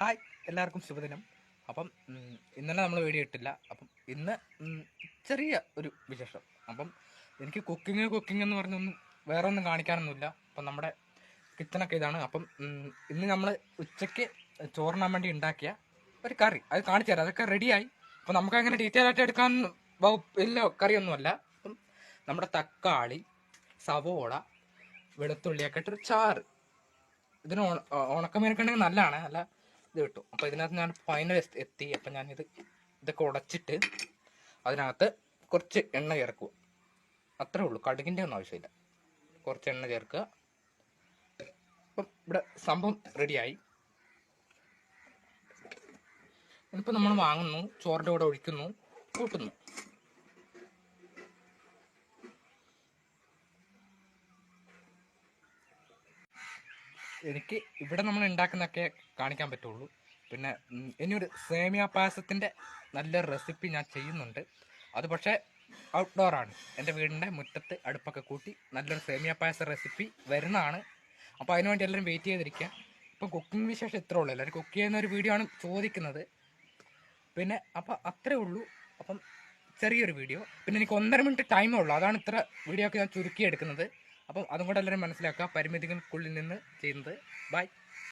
Hi എല്ലാവർക്കും ശുഭദിനം. അപ്പം ഇന്നലെ നമ്മൾ വീഡിയോ ഇട്ടില്ല. അപ്പം ഇന്ന് ചെറിയ ഒരു വിശേഷം. അപ്പം എനിക്ക് കുക്കിംഗ് കുക്കിംഗ് എന്ന് പറഞ്ഞൊന്നും വേറെ ഒന്നും കാണിക്കാനൊന്നുമില്ല. അപ്പം നമ്മുടെ കിച്ചണൊക്കെ ഇതാണ്. അപ്പം ഇന്ന് നമ്മൾ ഉച്ചയ്ക്ക് ചോറിനാൻ വേണ്ടി ഉണ്ടാക്കിയ ഒരു കറി. അത് കാണിച്ചു തരാം. അതൊക്കെ റെഡിയായി അപ്പം നമുക്ക് അങ്ങനെ ഡീറ്റെയിൽ ആയിട്ട് എടുക്കാൻ ഇല്ല കറിയൊന്നുമല്ല. അപ്പം നമ്മുടെ തക്കാളി സവോള വെളുത്തുള്ളിയൊക്കെ ഇട്ടൊരു ചാറ്. ഇതിന് ഉണക്കമീനൊക്കെ ഉണ്ടെങ്കിൽ നല്ലതാണ്. നല്ല ഇത് കിട്ടും. അപ്പോൾ ഇതിനകത്ത് ഞാൻ ഫൈനൽ എത്തി അപ്പം ഞാനിത് ഇതൊക്കെ ഉടച്ചിട്ട് അതിനകത്ത് കുറച്ച് എണ്ണ ചേർക്കുക. അത്രേ ഉള്ളൂ. കടുകിന്റെ ഒന്നും ആവശ്യമില്ല. കുറച്ച് എണ്ണ ചേർക്കുക. അപ്പം ഇവിടെ സംഭവം റെഡിയായി ഇപ്പം നമ്മൾ വാങ്ങുന്നു. ചോറിന്റെ കൂടെ ഒഴിക്കുന്നു. കൂട്ടുന്നു. എനിക്ക് ഇവിടെ നമ്മൾ ഉണ്ടാക്കുന്നതൊക്കെ കാണിക്കാൻ പറ്റുള്ളൂ. പിന്നെ ഇനിയൊരു സേമിയ പായസത്തിന്റെ നല്ല റെസിപ്പി ഞാൻ ചെയ്യുന്നുണ്ട്. അത് പക്ഷേ ഔട്ട്ഡോറാണ് എന്റെ വീടിന്റെ മുറ്റത്ത് അടുപ്പൊക്കെ കൂട്ടി നല്ലൊരു സേമിയ പായസ റെസിപ്പി വരുന്നതാണ്. അപ്പോൾ അതിനുവേണ്ടി എല്ലാവരും വെയിറ്റ് ചെയ്തിരിക്കുക ഇപ്പം കുക്കിംഗ് വിശേഷം ഇത്രേ ഉള്ളൂ. എല്ലാവരും കുക്ക് ചെയ്യുന്ന ഒരു വീഡിയോ ആണ് ചോദിക്കുന്നത്. പിന്നെ അപ്പോൾ അത്രേ ഉള്ളൂ. അപ്പം ചെറിയൊരു വീഡിയോ പിന്നെ എനിക്ക് ഒന്നര മിനിറ്റ് ടൈമേ ഉള്ളൂ. അതാണ് ഇത്ര വീഡിയോ ഒക്കെ ഞാൻ ചുരുക്കി എടുക്കുന്നത് അപ്പം അതും കൂടെ എല്ലാവരും മനസ്സിലാക്കുക. പരിമിതികൾക്കുള്ളിൽ നിന്ന് ചെയ്യുന്നത്. ബൈ